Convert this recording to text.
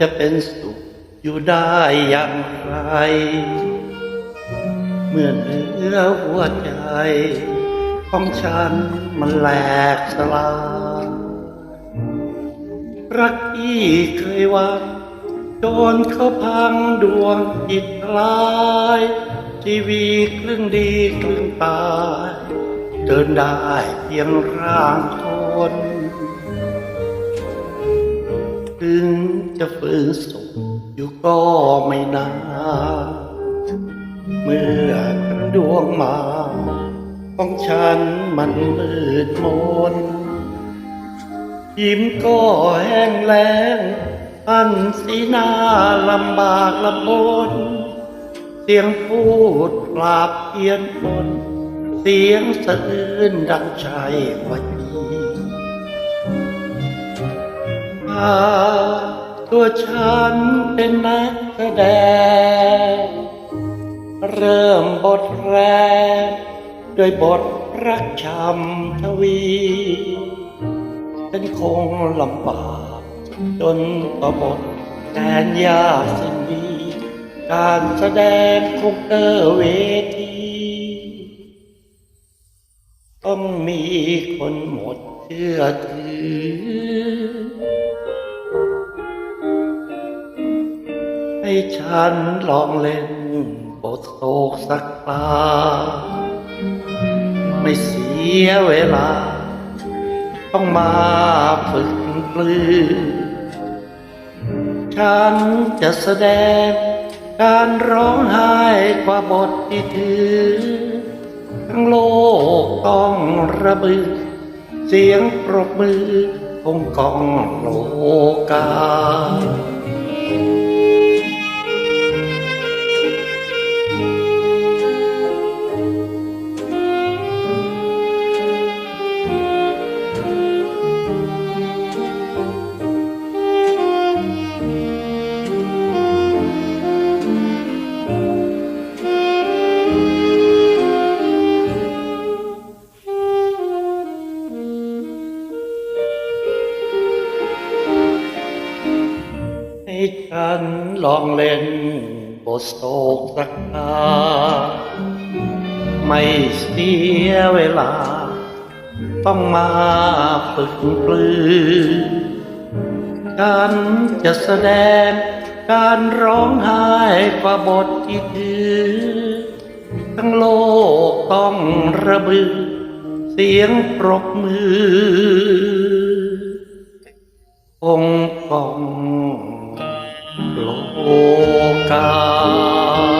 จะเป็นสุขอยู่ได้อย่างไร เมื่อเนื้อหัวใจ ของฉันมันแหลกสลายรักที่เคยวังโดนเขาพังดวงจิตลายทีวีครึ่งดีครึ่งตาย เดินได้เพียงร่างคนึงจะฝืนสุขอยู่ก็ไม่นานเมื่อครั้งดวงมา ของฉันมันมืดมน ยิ้มก็แห้งแล้งอันสีหน้าลำบากลำบน เสียงพูดปราบเพียนปนเสียงสะอื้นดังใจวันาตัวฉันเป็นนักแสดง เริ่มบทแรกด้วยบทรักชำทวี เป็นคงลำบากจนต่อบทแทนยาสิ้นดีการแสดงคงเตอร์เวที ต้องมีคนหมดเชื่อถือ ให้ฉันลองเล่นบทโศกสักตา ไม่เสียเวลา ต้องมาฝึกปลือ ฉันจะแสดงการร้องไห้กว่าบทที่ถือ ทั้งโลกต้องระบือ เสียงปรบมือคงกองโลกา ฉันลองเล่นบทโศกสักตาไม่เสียเวลา ต้องมาฝึกปลือฉันจะแสดงการร้องไห้กว่าบทที่ถือทั้งโลกต้องระบือ เสียงปรบมือองค์กอง โลกา